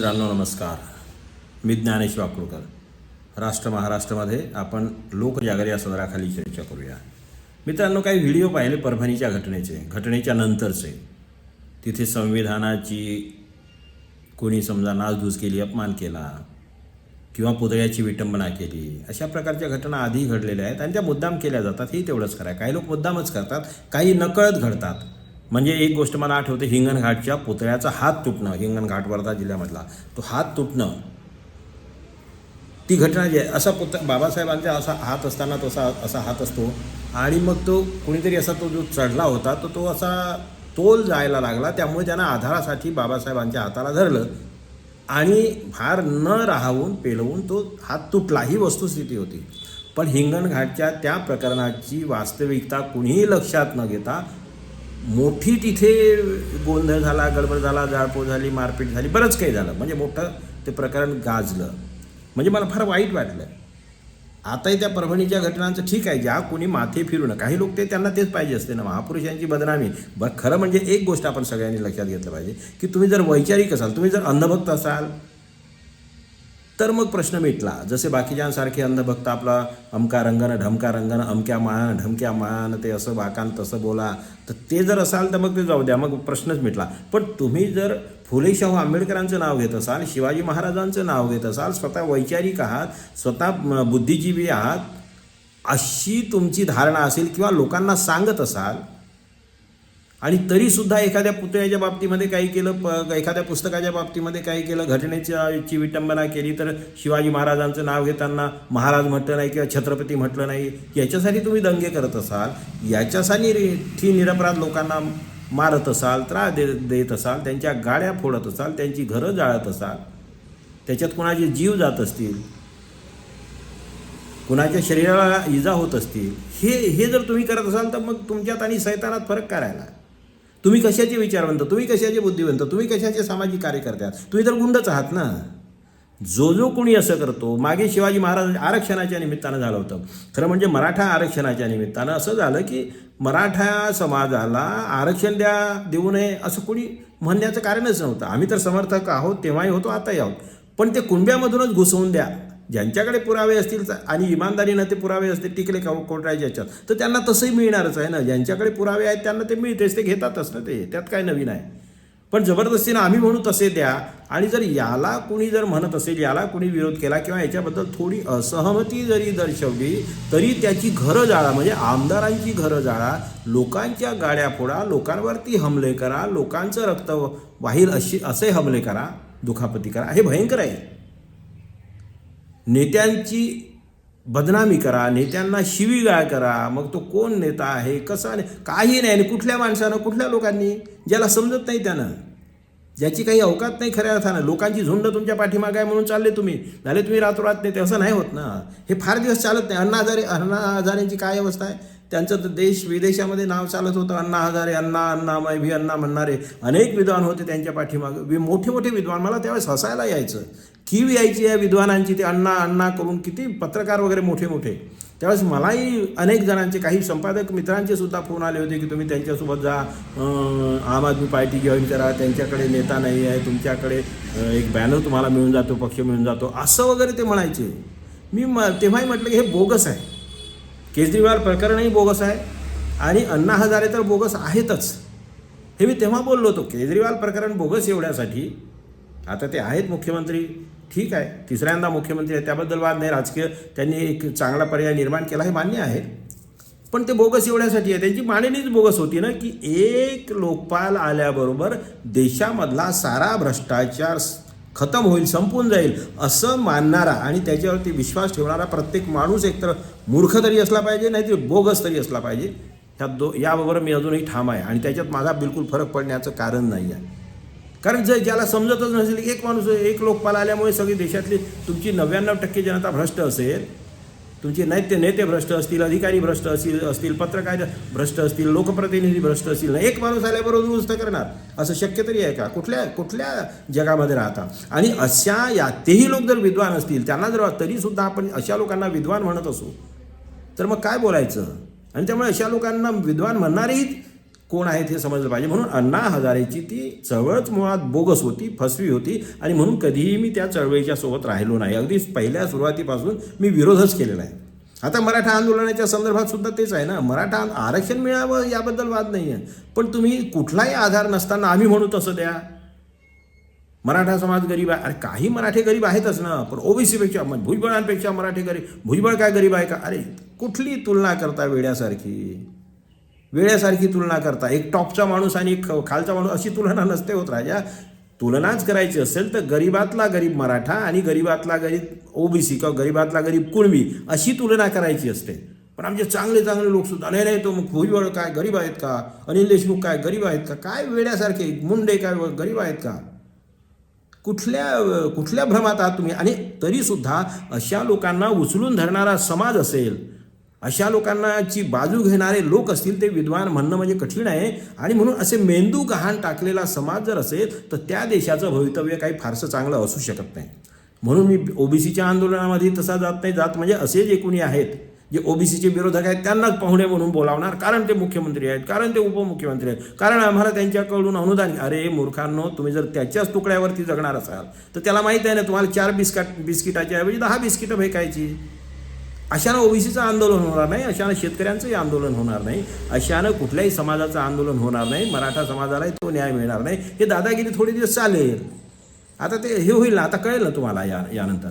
मित्रांनो नमस्कार. मी ज्ञानेश वाकुळकर. राष्ट्र महाराष्ट्रामध्ये आपण लोकजागर या सदराखाली चर्चा करूया. मित्रांनो काही व्हिडिओ पाहिले परभणीच्या घटनेचे घटनेच्या नंतरचे. तिथे संविधानाची कोणी समजा नासधूस केली अपमान केला किंवा पुतळ्याची विटंबना केली अशा प्रकारच्या घटना आधी घडलेल्या आहेत आणि त्या मुद्दाम केल्या जातात. हे तेवढंच खरं आहे काही लोक मुद्दामच करतात काही नकळत घडतात. म्हणजे एक गोष्ट मला आठवते हिंगणघाटच्या पुतळ्याचा हात तुटणं हिंगणघाट वर्धा जिल्ह्यामधला. तो हात तुटणं. ती घटना जी आहे असा पुत बाबासाहेबांचा असा हात असताना तो असा असा हात असतो. आणि मग तो कुणीतरी असा तो जो चढला होता तो तो असा तोल जायला लागला. त्यामुळे त्यांना आधारासाठी बाबासाहेबांच्या हाताला धरलं. आणि भार न राहून पेलवून तो हात तुटला. ही वस्तुस्थिती होती. पण हिंगणघाटच्या त्या प्रकरणाची वास्तविकता कुणीही लक्षात न घेता मोठी तिथे गोंधळ झाला गडबड झाला जाळपोळ झाली मारपीट झाली बरंच काही झालं. म्हणजे मोठं ते प्रकरण गाजलं. म्हणजे मला फार वाईट वाटलं. आताही त्या परभणीच्या घटनांचं ठीक आहे. ज्या कोणी माथे फिरून काही लोक ते त्यांना तेच पाहिजे असते ना. महापुरुषांची बदनामी. बरं खरं म्हणजे एक गोष्ट आपण सगळ्यांनी लक्षात घेतलं पाहिजे की तुम्ही जर वैचारिक असाल तुम्ही जर अंधभक्त असाल तर मग प्रश्न मिटला. जसे बाकीच्यांसारखे अंधभक्त आपला अमका रंगन ढमका रंगन अमक्या माळानं ढमक्या माळानं ते असं वाकान तसं बोला. तर ते जर असाल तर मग ते जाऊ द्या. मग प्रश्नच मिटला. पण तुम्ही जर फुले शाहू हो आंबेडकरांचं नाव घेत असाल शिवाजी महाराजांचं नाव घेत असाल स्वतः वैचारिक आहात स्वतः बुद्धिजीवी आहात अशी तुमची धारणा असेल किंवा लोकांना सांगत असाल आणि तरीसुद्धा एखाद्या पुतळ्याच्या बाबतीमध्ये काही केलं प एखाद्या पुस्तकाच्या बाबतीमध्ये काही केलं घटनेच्याची विटंबना केली तर शिवाजी महाराजांचं नाव घेताना महाराज म्हटलं नाही किंवा छत्रपती म्हटलं नाही याच्यासाठी तुम्ही दंगे करत असाल याच्यासाठी ठी निरपराध लोकांना मारत असाल त्रास दे देत असाल त्यांच्या गाड्या फोडत असाल त्यांची घरं जाळत असाल त्याच्यात कुणाचे जीव जात असतील कुणाच्या शरीराला इजा होत असतील हे हे जर तुम्ही करत असाल तर मग तुमच्यात आणि सैतानात फरक करायला तुम्ही कशाचे विचारवंत तुम्ही कशाचे बुद्धिवंत तुम्ही कशाचे सामाजिक कार्यकर्ते आहात? तुम्ही तर गुंडच आहात ना? जो जो कोणी असं करतो मागे शिवाजी महाराज आरक्षणाच्या निमित्तानं झालं होतं. खरं म्हणजे मराठा आरक्षणाच्या निमित्तानं असं झालं की मराठा समाजाला आरक्षण द्या देऊ नये असं कोणी म्हणण्याचं कारणच नव्हतं आम्ही तर समर्थक आहोत तेव्हाही होतो आताही आहोत. पण ते कुंब्यामधूनच घुसवून द्या. ज्यांच्याकडे पुरावे असतील तर- आणि इमानदारीनं ते पुरावे असतील टिकले का हो, कोर्टाच्या याच्यात? तर त्यांना तसंही मिळणारच आहे ना. ज्यांच्याकडे पुरावे आहेत त्यांना ते मिळतेच ते घेतातच ना ते. त्यात काय नवीन आहे? पण जबरदस्तीनं आम्ही म्हणू तसे द्या आणि जर याला कुणी जर म्हणत असेल याला कुणी विरोध केला किंवा याच्याबद्दल थोडी असहमती जरी दर्शवली तरी त्याची घरं जाळा म्हणजे आमदारांची घरं जाळा लोकांच्या गाड्या फोडा लोकांवरती हमले करा लोकांचं रक्त वाहील अशी असे हमले करा दुखापती करा हे भयंकर आहे. नेत्यांची बदनामी करा नेत्यांना शिवीगाळ करा. मग तो कोण नेता आहे कसा ने काही नाही. आणि कुठल्या माणसानं कुठल्या लोकांनी ज्याला समजत नाही त्यानं ज्याची काही अवकात नाही खऱ्या अर्थानं. लोकांची झुंड तुमच्या पाठीमागे आहे म्हणून चालले तुम्ही. झाले तुम्ही रातोरात नेते. असं नाही होत ना. हे फार दिवस चालत नाही. अण्णा हजारे अण्णा हजारेंची काय अवस्था आहे? त्यांचं तर देश विदेशामध्ये नाव चालत होतं. अण्णा हजारे अण्णा अण्णा मै भी अण्णा म्हणणारे अनेक विद्वान होते त्यांच्या पाठीमागं. वि- मोठे मोठे विद्वान. मला त्यावेळेस हसायला यायचं. कीव यायची या विद्वानांची ते अण्णा अण्णा करून किती पत्रकार वगैरे मोठे मोठे. त्यावेळेस मलाही अनेक जणांचे काही संपादक मित्रांचे सुद्धा फोन आले होते की तुम्ही त्यांच्यासोबत जा. आम आदमी पार्टी जॉईन करा. त्यांच्याकडे नेता नाही आहे. तुमच्याकडे एक बॅनर तुम्हाला मिळून जातो पक्ष मिळून जातो. असं वगैरे ते म्हणायचे. मी म तेव्हाही म्हटलं की हे बोगस आहे. केजरीवाल प्रकरणही बोगस आहे आणि अण्णा हजारे तर बोगस आहेतच. हे मी तेव्हा बोललो होतो केजरीवाल प्रकरण बोगस एवढ्यासाठी आता ते आहेत मुख्यमंत्री ठीक आहे तिसऱ्यांदा मुख्यमंत्री आहे त्याबद्दल वाद नाही राजकीय त्यांनी एक चांगला पर्याय निर्माण केला हे मान्य आहे. पण ते बोगस एवढ्यासाठी आहे त्यांची मांडणीच बोगस होती ना की एक लोकपाल आल्याबरोबर देशामधला सारा भ्रष्टाचार खतम होईल संपून जाईल असं मानणारा आणि त्याच्यावरती विश्वास ठेवणारा प्रत्येक माणूस एकतर मूर्ख तरी असला पाहिजे नाहीतरी बोगस तरी असला पाहिजे. ह्या दो याबरोबर मी अजूनही ठाम आहे आणि त्याच्यात माझा बिलकुल फरक पडण्याचं कारण नाही आहे कारण जर ज्याला समजतच नसेल एक माणूस एक लोकपाल आल्यामुळे सगळी देशातली तुमची नव्याण्णव टक्के जनता भ्रष्ट असेल तुमचे नेते नेते भ्रष्ट असतील अधिकारी भ्रष्ट असतील असतील पत्रकार भ्रष्ट असतील लोकप्रतिनिधी भ्रष्ट असतील एक माणूस आल्याबरोबर दुरुस्त करणार असं शक्य तरी आहे का? कुठल्या कुठल्या जगामध्ये राहता? आणि अशा या तेही लोक जर विद्वान असतील त्यांना जर तरीसुद्धा आपण अशा लोकांना विद्वान म्हणत असू तर मग काय बोलायचं? आणि त्यामुळे अशा लोकांना विद्वान म्हणणारेही कोण आहेत हे समजलं पाहिजे. म्हणून अण्णा हजारेची ती चळवळच मुळात बोगस होती फसवी होती आणि म्हणून कधीही मी त्या चळवळीच्या सोबत राहिलो नाही. अगदी पहिल्या सुरुवातीपासून मी विरोधच केलेला आहे. आता मराठा आंदोलनाच्या संदर्भात सुद्धा तेच आहे ना. मराठा आरक्षण मिळावं याबद्दल वाद नाही आहे पण तुम्ही कुठलाही आधार नसताना आम्ही म्हणू तसं द्या. मराठा समाज गरीब आहे. अरे काही मराठे गरीब आहेतच ना. पण ओबीसीपेक्षा मग भुजबळांपेक्षा मराठी गरीब भुजबळ काय गरीब आहे का? अरे कुठली तुलना करता वेड्यासारखी? वेळेसारखी तुलना करता. एक टॉपचा माणूस आणि एक खालचा माणूस अशी तुलना नसते होत राजा. तुलनाच करायची असेल तर गरीबातला गरीब मराठा आणि गरीबातला गरीब ओबीसी किंवा गरीबातला गरीब कुणबी अशी तुलना करायची असते. पण आमचे चांगले चांगले लोक सुद्धा नाही नाही तो मग भुजबळ काय गरीब आहेत का? अनिल देशमुख काय गरीब आहेत का? काय वेड्यासारखे मुंडे काय गरीब आहेत का? कुठल्या कुठल्या भ्रमात आहात तुम्ही? आणि तरीसुद्धा अशा लोकांना उचलून धरणारा समाज असेल अशा लोकांनाची बाजू घेणारे लोक असतील ते विद्वान म्हणणं म्हणजे कठीण आहे. आणि म्हणून असे मेंदू गहाण टाकलेला समाज जर असेल तर त्या देशाचं भवितव्य काही फारसं चांगलं असू शकत नाही. म्हणून मी ओबीसीच्या आंदोलनामध्ये तसा जात नाही. जात म्हणजे असे जे कोणी आहेत. जे ओबीसीचे विरोधक आहेत त्यांनाच पाहुणे म्हणून बोलावणार. कारण ते मुख्यमंत्री आहेत कारण ते उपमुख्यमंत्री आहेत कारण आम्हाला त्यांच्याकडून अनुदान अरे मूर्खांनो तुम्ही जर त्याच्याच तुकड्यावरती जगणार असाल तर त्याला माहीत आहे ना तुम्हाला चार बिस्कट बिस्किटाच्या ऐवजी दहा बिस्किटं फेकायची अशानं ओबीसीचं आंदोलन होणार नाही अशानं शेतकऱ्यांचंही आंदोलन होणार नाही अशानं कुठल्याही समाजाचं आंदोलन होणार नाही मराठा समाजालाही तो न्याय मिळणार नाही. हे दादागिरी थोडे दिवस चालेल. आता ते हे होईल ना आता कळेल ना तुम्हाला या यानंतर.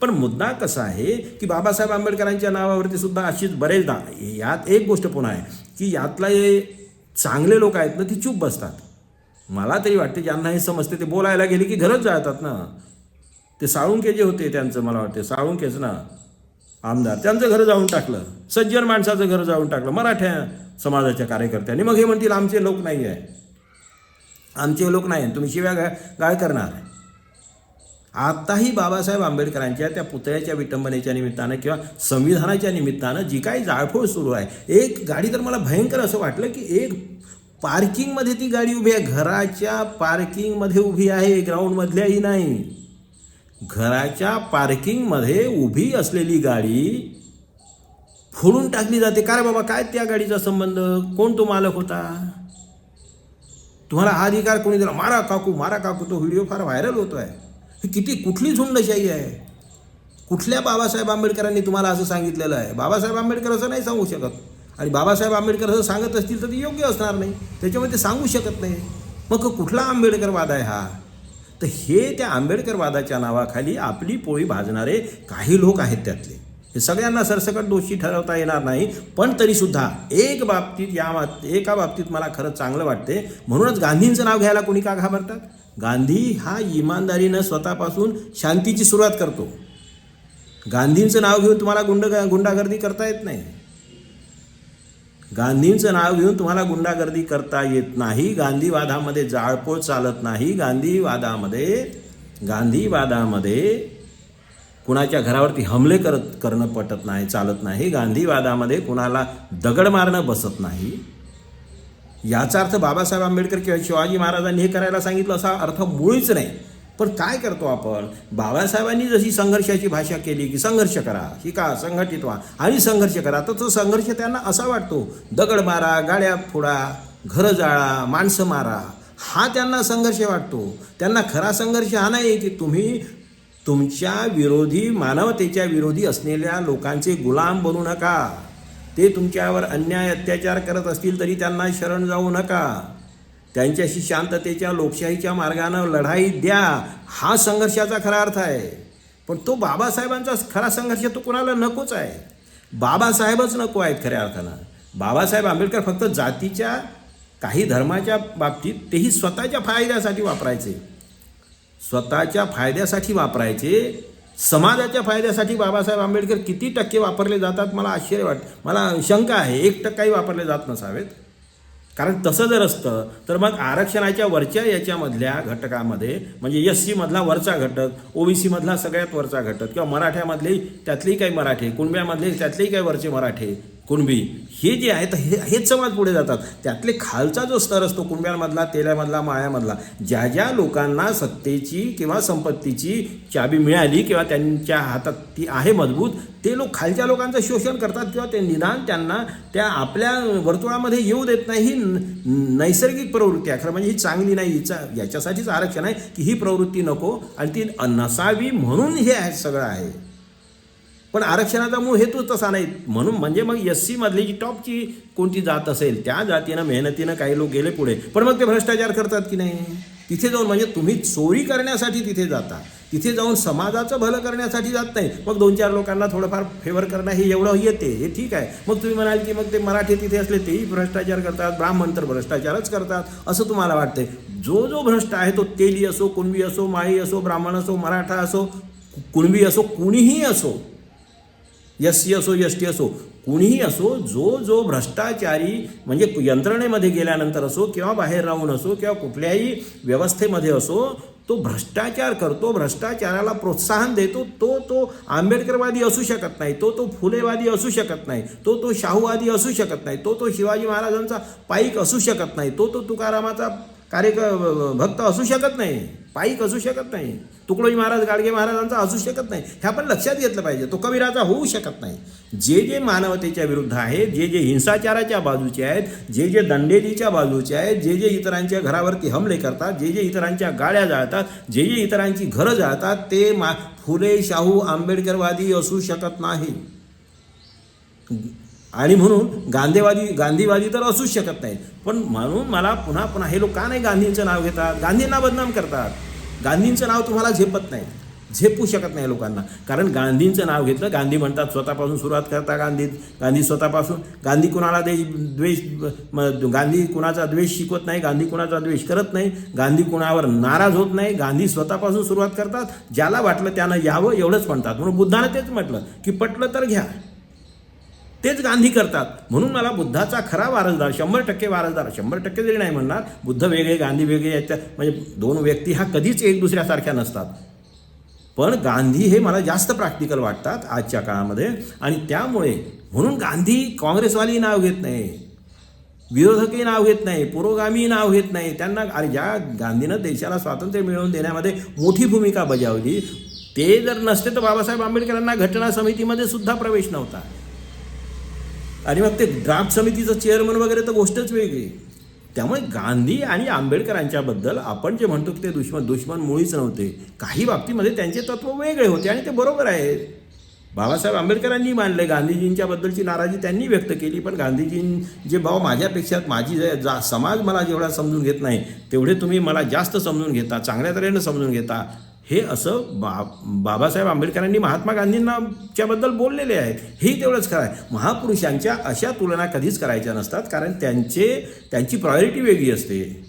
पण मुद्दा कसा आहे की बाबासाहेब आंबेडकरांच्या नावावरती सुद्धा अशीच बरेचदा यात एक गोष्ट पुन्हा आहे की यातला हे चांगले लोक आहेत ना ती चूप बसतात. मला तरी वाटते ज्यांना हे समजते ते बोलायला गेले की घरच जातात ना. ते साळुंके जे होते त्यांचं मला वाटते साळुंकेच ना. आमदार त्यांचं घर जाऊन टाकलं. सज्जन माणसाचं घर जाऊन टाकलं. मराठ्या समाजाच्या कार्यकर्त्यांनी. मग हे म्हणतील आमचे लोक नाही आहे. आमचे लोक नाही आहे. तुम्ही शिव्या गा गाळ करणार आत्ताही बाबासाहेब आंबेडकरांच्या त्या पुतळ्याच्या विटंबनेच्या निमित्तानं किंवा संविधानाच्या निमित्तानं जी काही जाळपोळ सुरू आहे एक गाडी तर मला भयंकर असं वाटलं की एक पार्किंगमध्ये ती गाडी उभी आहे. घराच्या पार्किंगमध्ये उभी आहे ग्राउंडमधल्याही नाही. घराच्या पार्किंगमध्ये उभी असलेली गाडी फोडून टाकली जाते. का रे बाबा? काय त्या गाडीचा संबंध? कोण तो मालक होता? तुम्हाला हा अधिकार कोणी दिला? मारा काकू मारा काकू. तो व्हिडिओ फार व्हायरल होतो आहे ही किती कुठली झुंडशाही आहे? कुठल्या बाबासाहेब आंबेडकरांनी तुम्हाला असं सांगितलेलं आहे? बाबासाहेब आंबेडकर असं नाही सांगू शकत. आणि बाबासाहेब आंबेडकर असं सांगत असतील तर ते योग्य असणार नाही. त्याच्यामुळे ते सांगू शकत नाही. मग कुठला आंबेडकरवाद आहे हा? तर हे त्या आंबेडकरवादाच्या नावाखाली आपली पोळी भाजणारे काही लोक आहेत त्यातले. हे सगळ्यांना सरसकट दोषी ठरवता येणार नाही पण तरीसुद्धा एक बाबतीत या बाब- एका बाबतीत मला खरंच चांगलं वाटते म्हणूनच गांधींचं नाव घ्यायला कोणी का घाबरतात? गांधी हा इमानदारीनं स्वतःपासून शांतीची सुरुवात करतो. गांधींचं नाव घेऊन तुम्हाला गुंड गुंडागर्दी करता येत नाही. गांधींचं नाव घेऊन तुम्हाला गुंडागर्दी करता येत नाही. गांधीवादामध्ये जाळपोळ चालत नाही. गांधीवादामध्ये गांधीवादामध्ये कुणाच्या घरावरती हमले करत करणं पटत नाही चालत नाही. गांधीवादामध्ये कुणाला दगड मारणं बसत नाही. याचा अर्थ बाबासाहेब आंबेडकर किंवा शिवाजी महाराजांनी हे करायला सांगितलं असा अर्थ मुळीच नाही. पण काय करतो आपण? बाबासाहेबांनी जशी संघर्षाची भाषा केली की संघर्ष करा शिका संघटित व्हा आणि संघर्ष करा तर तो संघर्ष त्यांना असा वाटतो दगड मारा गाड्या फोडा घरं जाळा माणसं मारा हा त्यांना संघर्ष वाटतो. त्यांना खरा संघर्ष हा नाही की तुम्ही तुमच्या विरोधी मानवतेच्या विरोधी असलेल्या लोकांचे गुलाम बनू नका. ते तुमच्यावर अन्याय अत्याचार करत असतील तरी त्यांना शरण जाऊ नका. त्यांच्याशी शांततेच्या लोकशाहीच्या मार्गानं लढाई द्या. हा संघर्षाचा खरा अर्थ आहे. पण तो बाबासाहेबांचा खरा संघर्ष तो कोणाला नकोच आहे. बाबासाहेबच नको आहेत खऱ्या अर्थानं. बाबासाहेब आंबेडकर फक्त जातीच्या काही धर्माच्या बाबतीत तेही स्वतःच्या फायद्यासाठी वापरायचे. स्वतःच्या फायद्यासाठी वापरायचे. समाजाच्या फायद्यासाठी बाबासाहेब आंबेडकर किती टक्के वापरले जातात मला आश्चर्य वाट मला शंका आहे. एक टक्काही वापरले जात नसावेत. कारण तसं जर असतं तर मग आरक्षणाच्या वरच्या याच्यामधल्या घटकामध्ये म्हणजे एस सीमधला वरचा घटक ओबीसीमधला सगळ्यात वरचा घटक किंवा मराठ्यामधले त्यातलेही काही मराठे कुणब्यामधले त्यातलेही काही वरचे मराठे कुणबी हे जे आहेत हे हेच समाज पुढे जातात. त्यातले खालचा जो स्तर असतो कुणब्यांमधला तेल्यामधला माळ्यामधला ज्या ज्या लोकांना सत्तेची किंवा संपत्तीची चाबी मिळाली किंवा त्यांच्या हातात ती आहे मजबूत ते लोक खालच्या लोकांचं शोषण करतात किंवा ते निदान त्यांना त्या आपल्या वर्तुळामध्ये येऊ देत नाही ही नैसर्गिक प्रवृत्ती आहे. खरं म्हणजे ही चांगली नाही हिचा याच्यासाठीच आरक्षण आहे की ही प्रवृत्ती नको आणि ती नसावी म्हणून हे आहे सगळं आहे. पण आरक्षणाचा मूळ हेतूच तसा नाही. म्हणून म्हणजे मग एस सीमधली जी टॉपची कोणती जात असेल त्या जातीनं मेहनतीनं काही लोक गेले पुढे. पण मग ते भ्रष्टाचार करतात की नाही? तिथे जाऊन म्हणजे तुम्ही चोरी करण्यासाठी तिथे जाता. तिथे जाऊन समाजाचं भलं करण्यासाठी जात नाही. मग दोन चार लोकांना थोडंफार फेवर करणं हे एवढं येते हे ठीक आहे. मग तुम्ही म्हणाल की मग ते मराठी तिथे असले तेही भ्रष्टाचार करतात ब्राह्मण तर भ्रष्टाचारच करतात असं तुम्हाला वाटते जो जो भ्रष्ट आहे तो तेली असो कुणबी असो माळी असो ब्राह्मण असो मराठा असो कुणबी असो कुणीही असो एस सी असो एस टी असो कुणीही असो जो जो भ्रष्टाचारी म्हणजे यंत्रणेमध्ये गेल्यानंतर असो किंवा बाहेर राहून असो किंवा कुठल्याही व्यवस्थेमध्ये असो तो भ्रष्टाचार करतो भ्रष्टाचाराला प्रोत्साहन देतो तो तो आंबेडकरवादी असू शकत नाही तो तो फुलेवादी असू शकत नाही तो तो शाहूवादी असू शकत नाही तो तो शिवाजी महाराजांचा पाईक असू शकत नाही तो तो तुकारामाचा कार्यक भक्त असू शकत नाही पाईक असू शकत नाही. तुकडोजी महाराज गाडगे महाराजांचा असू शकत नाही. हे आपण लक्षात घेतलं पाहिजे. तो कविराजा होऊ शकत नाही. जे जे मानवतेच्या विरुद्ध आहेत जे जे हिंसाचाराच्या बाजूचे आहेत जे जे दंडेलीच्या बाजूचे आहेत जे जे इतरांच्या घरावरती हमले करतात जे जे इतरांच्या गाड्या जाळतात जे जे इतरांची घरं जाळतात ते मा फुले शाहू आंबेडकरवादी असू शकत नाही. आणि म्हणून गांधीवादी गांधीवादी तर असूच शकत नाही. पण म्हणून मला पुन्हा पुन्हा हे लोक का नाही गांधींचं नाव घेतात? गांधींना बदनाम करतात. गांधींचं नाव तुम्हाला झेपत नाही. झेपू शकत नाही लोकांना. कारण गांधींचं नाव घेतलं गांधी म्हणतात स्वतःपासून सुरुवात करता गांधी गांधी स्वतःपासून. गांधी कुणाला देश द्वेष गांधी कुणाचा द्वेष शिकवत नाही गांधी कुणाचा द्वेष करत नाही गांधी कुणावर नाराज होत नाही गांधी स्वतःपासून सुरुवात करतात. ज्याला वाटलं त्यानं यावं एवढंच म्हणतात. म्हणून बुद्धानं तेच म्हटलं की पटलं तर घ्या. तेच गांधी करतात. म्हणून मला बुद्धाचा खरा वारसदार शंभर टक्के वारसदार शंभर टक्के जरी नाही म्हणणार बुद्ध वेगळे गांधी वेगळे याच्या म्हणजे दोन व्यक्ती हा कधीच एक दुसऱ्यासारख्या नसतात. पण गांधी हे मला जास्त प्रॅक्टिकल वाटतात आजच्या काळामध्ये आणि त्यामुळे म्हणून गांधी काँग्रेसवाली नाव घेत नाही विरोधकही नाव घेत नाही पुरोगामी नाव घेत नाही. त्यांना अरे ज्या गांधीनं देशाला स्वातंत्र्य मिळवून देण्यामध्ये मोठी भूमिका बजावली ते जर नसते तर बाबासाहेब आंबेडकरांना घटना समितीमध्ये सुद्धा प्रवेश नव्हता. आणि मग ते ड्राफ्ट समितीचं चेअरमन वगैरे तर गोष्टच वेगळी. त्यामुळे गांधी आणि आंबेडकरांच्याबद्दल आपण जे म्हणतो की ते दुश्मन दुश्मन मुळीच नव्हते. काही बाबतीमध्ये त्यांचे तत्व वेगळे होते आणि ते बरोबर आहे. बाबासाहेब आंबेडकरांनी मानले गांधीजींच्याबद्दलची नाराजी त्यांनी व्यक्त केली पण गांधीजीं जे भाव माझ्यापेक्षा माझी जे- जा समाज मला जेवढा समजून घेत नाही तेवढे तुम्ही मला जास्त समजून घेता चांगल्या तऱ्हेनं समजून घेता. हे असं बा बाबासाहेब आंबेडकरांनी महात्मा गांधींनाच्याबद्दल बोललेले आहेत. हे तेवढंच खरं आहे. महापुरुषांच्या अशा तुलना कधीच करायच्या नसतात कारण त्यांचे त्यांची प्रायोरिटी वेगळी असते.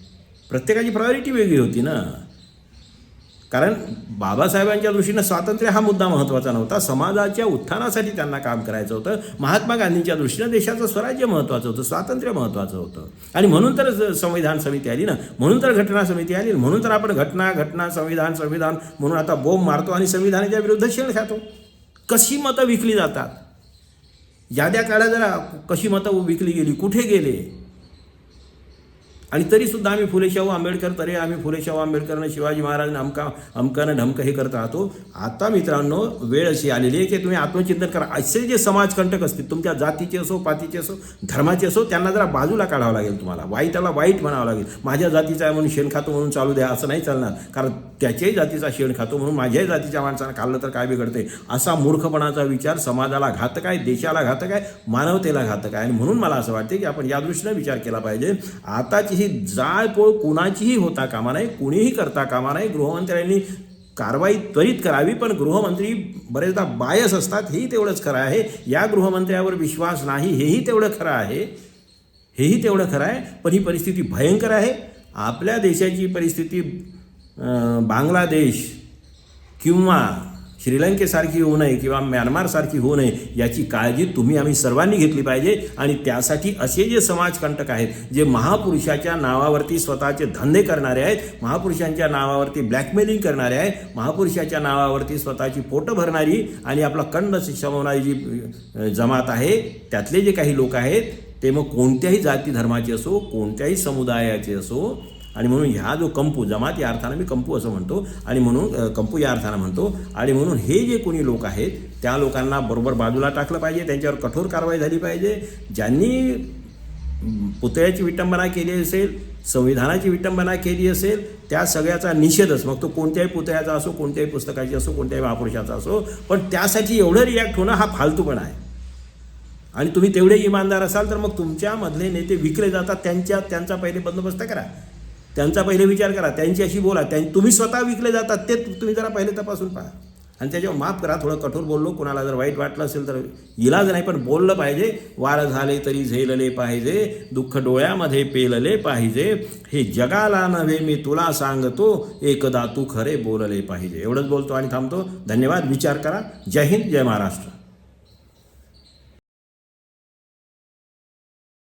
प्रत्येकाची प्रायोरिटी वेगळी होती ना? कारण बाबासाहेबांच्या दृष्टीनं स्वातंत्र्य हा मुद्दा महत्त्वाचा नव्हता. समाजाच्या उत्थानासाठी त्यांना काम करायचं होतं. महात्मा गांधींच्या दृष्टीनं देशाचं स्वराज्य महत्त्वाचं होतं स्वातंत्र्य महत्त्वाचं होतं. आणि म्हणून तर संविधान समिती आली ना. म्हणून तर घटना समिती आली. म्हणून तर आपण घटना घटना संविधान संविधान म्हणून आता बोंब मारतो आणि संविधानाच्या विरुद्ध शेण खातो. कशी मतं विकली जातात? याद्या काळात जरा कशी मतं विकली गेली? कुठे गेले? आणि तरी सुद्धा आम्ही फुलेशाहू आंबेडकर तरी आम्ही फुलेशाहू आंबेडकरनं शिवाजी महाराजांना अमका अमकानं ढमकं हे करत राहतो. आता मित्रांनो वेळ अशी आलेली आहे की तुम्ही आत्मचिंतन करा. असे जे समाजकंटक असतील तुमच्या जातीचे असो पातीचे असो धर्माचे असो त्यांना जरा बाजूला काढावं लागेल तुम्हाला. वाईटाला वाईट म्हणावं लागेल. माझ्या जातीचा आहे म्हणून शेण खातो म्हणून चालू द्या असं नाही चालणार. कारण त्याच्याही जातीचा शेण खातो म्हणून माझ्याही जातीच्या माणसानं खाल्लं तर काय बिघडते असा मूर्खपणाचा विचार समाजाला घातक आहे देशाला घातक आहे मानवतेला घातक आहे. आणि म्हणून मला असं वाटते की आपण या दृष्टीनं विचार केला पाहिजे. आताची ही जाळपोळ कुणाचीही होता कामा नाही कुणीही करता कामा नाही गृहमंत्र्यांनी कारवाई त्वरित करावी पण गृहमंत्री बरेचदा बायस असतात हेही तेवढंच खरं आहे. या गृहमंत्र्यावर विश्वास नाही हेही तेवढं खरं आहे. हेही तेवढं खरं आहे पण ही परिस्थिती भयंकर आहे. आपल्या देशाची परिस्थिती बांगलादेश किंवा श्रीलंकेसारखी होऊ नये किंवा म्यानमारसारखी होऊ नये याची काळजी तुम्ही आम्ही सर्वांनी घेतली पाहिजे आणि त्यासाठी असे जे समाजकंटक आहेत जे महापुरुषाच्या नावावरती स्वतःचे धंदे करणारे आहेत महापुरुषांच्या नावावरती ब्लॅकमेलिंग करणारे आहेत महापुरुषाच्या नावावरती स्वतःची पोटं भरणारी आणि आपला कंड शमवणारी जी जमात आहे त्यातले जे काही लोक आहेत ते मग कोणत्याही जाती धर्माचे असो कोणत्याही समुदायाचे असो आणि म्हणून ह्या जो कंपू जमात या अर्थानं मी कंपू असं म्हणतो आणि म्हणून कंपू या अर्थानं म्हणतो आणि म्हणून हे जे कोणी लोक आहेत त्या लोकांना बरोबर बाजूला टाकलं पाहिजे त्यांच्यावर कठोर कारवाई झाली पाहिजे. ज्यांनी पुतळ्याची विटंबना केली असेल संविधानाची विटंबना केली असेल त्या सगळ्याचा निषेधच मग तो कोणत्याही पुतळ्याचा असो कोणत्याही पुस्तकाची असो कोणत्याही महापुरुषाचा असो पण त्यासाठी एवढं रिॲक्ट होणं हा फालतूपणा आहे. आणि तुम्ही तेवढे इमानदार असाल तर मग तुमच्यामधले नेते विकले जातात त्यांच्या त्यांचा पहिले बंदोबस्त करा. त्यांचा पहिले विचार करा त्यांची अशी बोला त्यां तुम्ही स्वतः विकले जातात ते तुम्ही जरा पहिले तपासून पहा. आणि त्याच्यावर माफ करा थोडं कठोर बोललो कोणाला जर वाईट वाटलं असेल तर इलाज नाही पण बोललं पाहिजे वार झाले तरी झेलले पाहिजे दुःख डोळ्यामध्ये पेलले पाहिजे. हे जगाला नव्हे मी तुला सांगतो एकदा तू खरे बोलले पाहिजे. एवढंच बोलतो आणि थांबतो. धन्यवाद विचार करा. जय हिंद जय महाराष्ट्र.